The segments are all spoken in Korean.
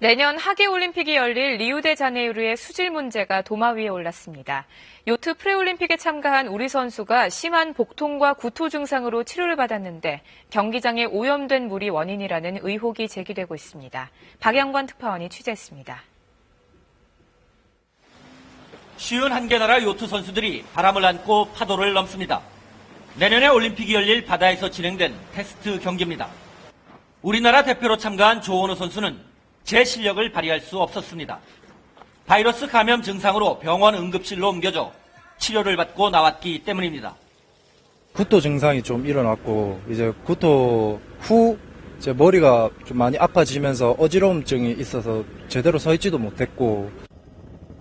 내년 하계올림픽이 열릴 리우데자네이루의 수질 문제가 도마 위에 올랐습니다. 요트 프레올림픽에 참가한 우리 선수가 심한 복통과 구토 증상으로 치료를 받았는데 경기장에 오염된 물이 원인이라는 의혹이 제기되고 있습니다. 박영관 특파원이 취재했습니다. 쉬운 한개 나라 요트 선수들이 바람을 안고 파도를 넘습니다. 내년에 올림픽이 열릴 바다에서 진행된 테스트 경기입니다. 우리나라 대표로 참가한 조원우 선수는 제 실력을 발휘할 수 없었습니다. 바이러스 감염 증상으로 병원 응급실로 옮겨져 치료를 받고 나왔기 때문입니다. 구토 증상이 좀 일어났고 이제 구토 후 제 머리가 좀 많이 아파지면서 어지러움증이 있어서 제대로 서 있지도 못했고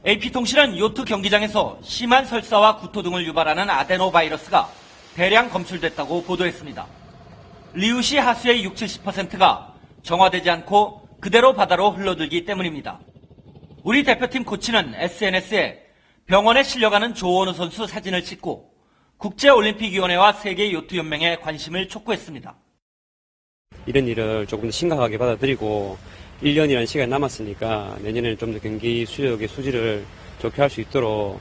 AP통신은 요트 경기장에서 심한 설사와 구토 등을 유발하는 아데노 바이러스가 대량 검출됐다고 보도했습니다. 리우시 하수의 60, 70%가 정화되지 않고 그대로 바다로 흘러들기 때문입니다. 우리 대표팀 코치는 SNS에 병원에 실려가는 조원우 선수 사진을 찍고 국제올림픽위원회와 세계요트연맹에 관심을 촉구했습니다. 이런 일을 조금 더 심각하게 받아들이고 1년이라는 시간이 남았으니까 내년에는 좀 더 경기 수력의 수질을 좋게 할 수 있도록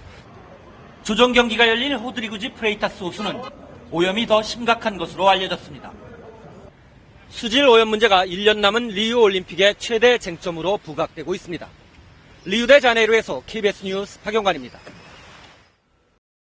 조정 경기가 열린 호드리구지 프레이타스 호수는 오염이 더 심각한 것으로 알려졌습니다. 수질 오염 문제가 1년 남은 리우 올림픽의 최대 쟁점으로 부각되고 있습니다. 리우데 자네이루에서 KBS 뉴스 박영관입니다.